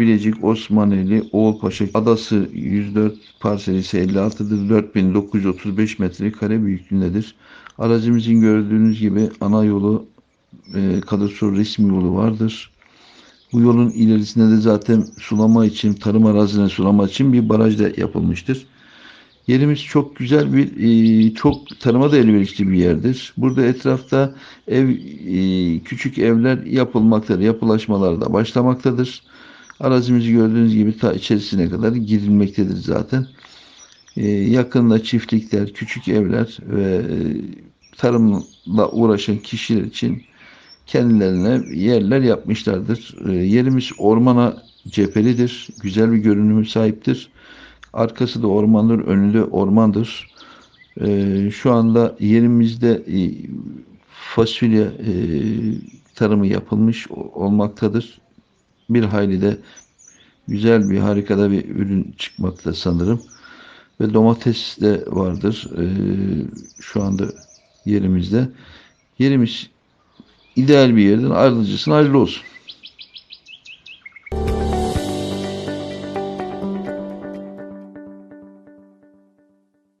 Bilecik, Osmaneli, Oğulpaşa Adası 104 parseli ise 56'dır. 4935 metrekare büyüklüğündedir. Aracımızın gördüğünüz gibi ana yolu e, Kadastro resmi yolu vardır. Bu yolun ilerisinde de zaten sulama için, tarım arazilerine sulama için bir baraj da yapılmıştır. Yerimiz çok güzel bir, e, çok tarıma da elverişli bir yerdir. Burada etrafta ev, e, küçük evler yapılmaktadır, yapılaşmalar da başlamaktadır. Arazimizi gördüğünüz gibi ta içerisine kadar girilmektedir zaten. E, yakında çiftlikler, küçük evler ve e, tarımla uğraşan kişiler için kendilerine yerler yapmışlardır. E, yerimiz ormana cephelidir. Güzel bir görünümü sahiptir. Arkası da ormandır, önü de ormandır. E, şu anda yerimizde e, fasulye e, tarımı yapılmış olmaktadır. Bir hayli de güzel bir harikada bir ürün çıkmakta sanırım. Ve domates de vardır e, şu anda yerimizde. Yerimiz ideal bir yerden ayrılıcısına hayırlı olsun.